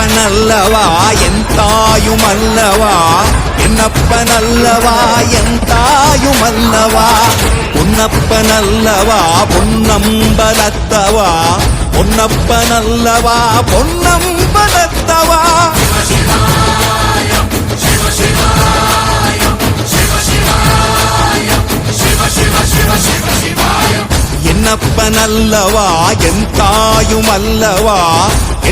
என்னப்பன் அல்லவா என் தாயும் அல்லவா என்னப்பன் அல்லவா என் தாயும் அல்லவா பொன்னப்பன் அல்லவா பொன்னம்பலத்தவா? பொன்னப்பன் அல்லவா பொன்னம்பலத்தவா? என்னப்பன் அல்லவா என் தாயும் அல்லவா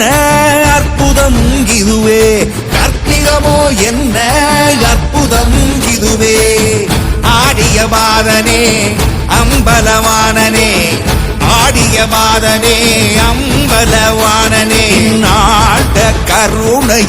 என்ன அற்புதம் இதுவே? கற்பிதமோ என்ன அற்புதம் இதுவே? ஆடிய பாதனே அம்பலவானனே ஆடிய பாதனே அம்பலவானனே நாட கருணை